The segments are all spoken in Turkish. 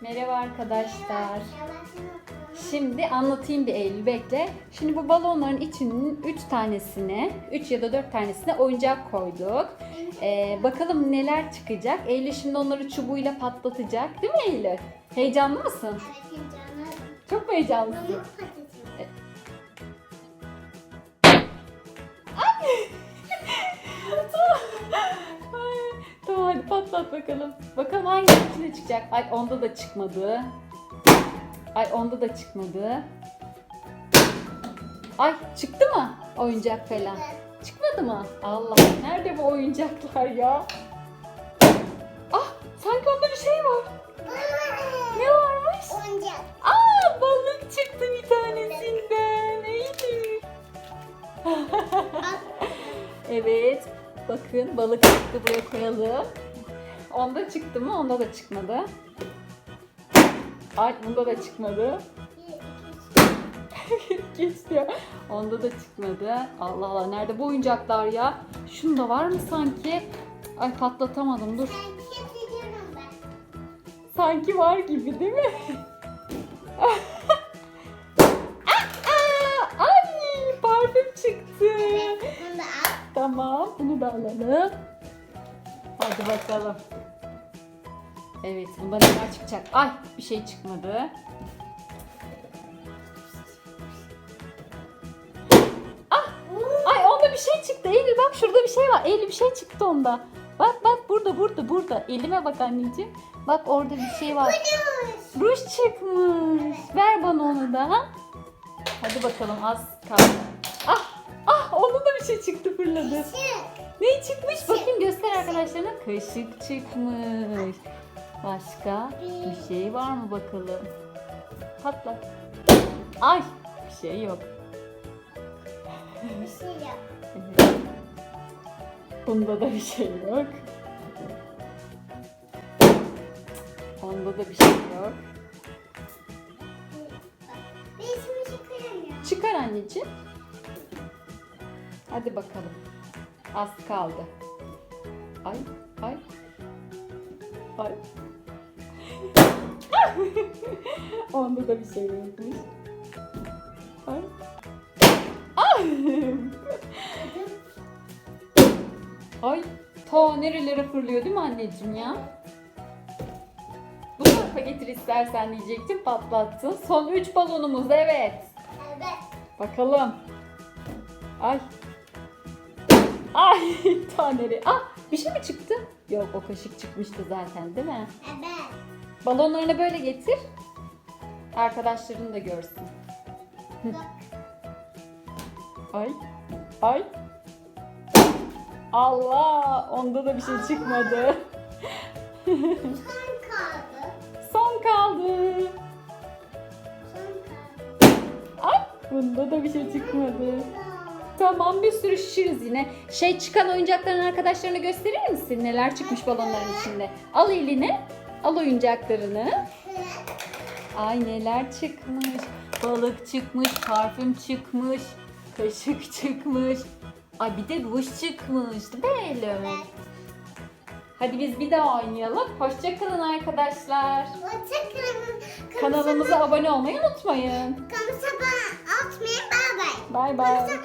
Merhaba arkadaşlar. Şimdi anlatayım bir Eylül bekle. Şimdi bu balonların içinin 3 tanesine, 3 ya da 4 tanesine oyuncak koyduk. Ee, bakalım neler çıkacak. Eylül şimdi onları çubuğuyla patlatacak. Değil mi Eylül? Heyecanlı mısın? Çok mu heyecanlısın? Ay, patlat bakalım. Bakalım hangi içine çıkacak. Ay onda da çıkmadı. Ay onda da çıkmadı. Ay çıktı mı oyuncak falan? Çıkmadı mı? Allah nerede bu oyuncaklar ya? Ah sanki onda bir şey var. Ne varmış? Oyuncak. Aa balık çıktı bir tanesinden. Eylül. evet. Bakın balık çıktı buraya koyalım. Onda çıktı mı? Onda da çıkmadı. Ay bunda da çıkmadı. Geçti. Onda da çıkmadı. Allah Allah nerede bu oyuncaklar ya? Şunda var mı sanki? Ay patlatamadım dur. Sanki var gibi değil mi? Ay parfüm çıktı. Tamam bunu da alalım. Hadi bakalım. Evet bunda neler çıkacak? Ay bir şey çıkmadı. Ah! Ay onda bir şey çıktı. Eylül bak şurada bir şey var. Eylül bir şey çıktı onda. Bak bak burada burada burada. Elime bak anneciğim. Bak orada bir şey var. Ruj çıkmış. Ver bana onu da. Hadi bakalım az kaldı. Ah! Ah! Onda da bir şey çıktı fırladı. Ne çıkmış? Bakayım göster arkadaşlarına. Kaşık çıkmış. Başka bir şey var mı bakalım? Patla. Ay! Bir şey yok. Bir şey. Evet. Bunda da bir şey yok. Onda da bir şey yok. Çıkar anneciğim. Hadi bakalım. Az kaldı. Ay, ay. Ay. Onda da bir şey yokmuş. Ay. Ay. Ay. Ta nerelere fırlıyor değil mi anneciğim ya? Bu tarafa getir istersen diyecektim patlattın. Son 3 balonumuz evet. Evet. Bakalım. Ay. Ay taneri. Ah bir şey mi çıktı? Yok o kaşık çıkmıştı zaten değil mi? Evet. Balonlarını böyle getir. Arkadaşların da görsün. Hı. Ay. Ay. Allah onda da bir şey çıkmadı. Son kaldı. Son kaldı. Son kaldı. Ay bunda da bir şey çıkmadı. Tamam bir sürü şişiriz yine. Şey çıkan oyuncakların arkadaşlarına gösterir misin? Neler çıkmış balonların içinde? Al eline. Al oyuncaklarını. Ay neler çıkmış. Balık çıkmış, parfüm çıkmış, kaşık çıkmış. Ay bir de ruj çıkmış. Değil mi? Evet. Hadi biz bir daha oynayalım. Hoşçakalın arkadaşlar. Hoşçakalın. Kanalımıza abone olmayı unutmayın. Kamusa bana atmayın. Bay bay. Bay bay.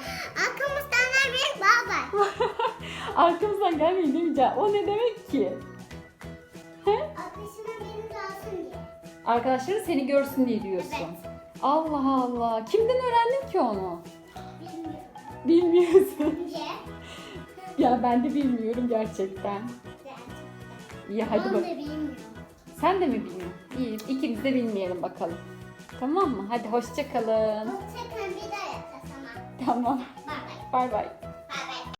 Arkamızdan gelmeyin demeyeceğim. O ne demek ki? He? Arkadaşına beni alsın diye. Arkadaşların seni görsün diye diyorsun. Evet. Allah Allah. Kimden öğrendin ki onu? Bilmiyorum. Bilmiyorsun. Niye? ya ben de bilmiyorum gerçekten. İyi hadi bak. Sen de mi bilmiyorsun? İyi ikimiz de bilmeyelim bakalım. Tamam mı? Hadi hoşça kalın. Hoşçakalın. Bir daha yapacağız ama. Tamam. Bay bay. Bay bay.